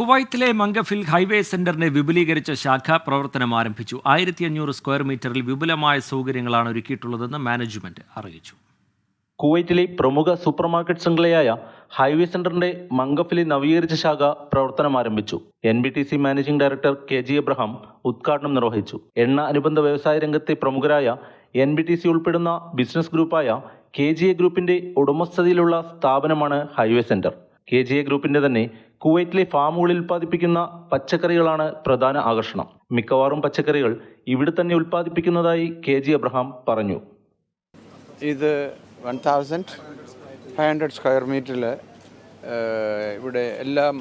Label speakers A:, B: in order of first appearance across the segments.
A: കുവൈത്തിലെ മംഗഫിൽ highway സെന്ററിനെ വിപുലീകരിച്ച ശാഖ പ്രവർത്തനം ആരംഭിച്ചു. ആയിരത്തി അഞ്ഞൂറ് സ്ക്വയർ മീറ്ററിൽ വിപുലമായ സൗകര്യങ്ങളാണ് ഒരുക്കിയിട്ടുള്ളതെന്ന് മാനേജ്മെന്റ് അറിയിച്ചു.
B: കുവൈത്തിലെ പ്രമുഖ സൂപ്പർ മാർക്കറ്റ് ശൃംഖലയായ ഹൈവേ സെന്ററിന്റെ മംഗഫിലെ നവീകരിച്ച ശാഖ പ്രവർത്തനം ആരംഭിച്ചു. N B T C managing director K G Abraham ഉദ്ഘാടനം നിർവഹിച്ചു. എണ്ണ അനുബന്ധ വ്യവസായ രംഗത്തെ പ്രമുഖരായ എൻ ബി ടി സി ഉൾപ്പെടുന്ന ബിസിനസ് ഗ്രൂപ്പായ കെ ജി എ ഗ്രൂപ്പിന്റെ ഉടമസ്ഥതയിലുള്ള സ്ഥാപനമാണ് highway centre. K G A ഗ്രൂപ്പിന്റെ തന്നെ കുവൈറ്റിലെ ഫാമുകളിൽ ഉൽപ്പാദിപ്പിക്കുന്ന പച്ചക്കറികളാണ് പ്രധാന ആകർഷണം. മിക്കവാറും പച്ചക്കറികൾ ഇവിടെ തന്നെ ഉൽപ്പാദിപ്പിക്കുന്നതായി കെ ജി അബ്രഹാം പറഞ്ഞു.
C: ഇത് one thousand five hundred square മീറ്ററിൽ ഇവിടെ എല്ലാം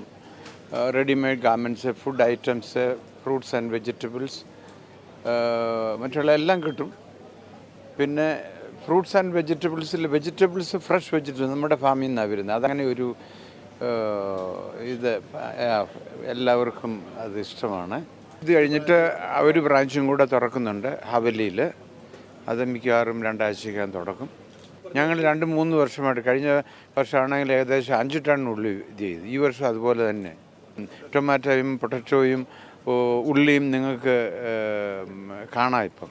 C: readymade garments food items fruits and vegetables മറ്റുള്ള എല്ലാം കിട്ടും. പിന്നെ ഫ്രൂട്ട്സ് ആൻഡ് വെജിറ്റബിൾസിൽ വെജിറ്റബിൾസ് ഫ്രഷ് വെജിറ്റബിൾസ് നമ്മുടെ ഫാമിൽ നിന്നാണ് വരുന്നത്. അതങ്ങനെ ഒരു ഇത് എല്ലാവർക്കും അത് ഇഷ്ടമാണ്. ഇത് കഴിഞ്ഞിട്ട് ഒരു ബ്രാഞ്ചും കൂടെ തുറക്കുന്നുണ്ട് ഹവലിയിൽ. അത് മിക്കവാറും രണ്ടാഴ്ചയ്ക്കകം തുടക്കും. ഞങ്ങൾ രണ്ട് മൂന്ന് വർഷമായിട്ട് കഴിഞ്ഞ വർഷമാണെങ്കിൽ ഏകദേശം അഞ്ച് ടൺ ഉള്ളി ഇത് ചെയ്തു. ഈ വർഷം അതുപോലെ തന്നെ. ടൊമാറ്റോയും പൊട്ടറ്റോയും ഉള്ളിയും നിങ്ങൾക്ക് കാണാം ഇപ്പം.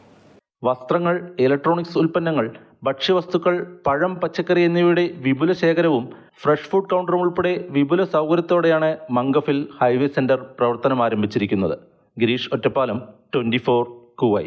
B: വസ്ത്രങ്ങൾ ഇലക്ട്രോണിക്സ് ഉൽപ്പന്നങ്ങൾ ഭക്ഷ്യവസ്തുക്കൾ പഴം പച്ചക്കറി എന്നിവയുടെ വിപുല ശേഖരവും ഫ്രഷ് ഫുഡ് കൗണ്ടറും ഉൾപ്പെടെ വിപുല സൗകര്യത്തോടെയാണ് മംഗഫിൽ ഹൈവേ സെന്റർ പ്രവർത്തനം ആരംഭിച്ചിരിക്കുന്നത്. Girish Ottapalam twenty four കുവൈ.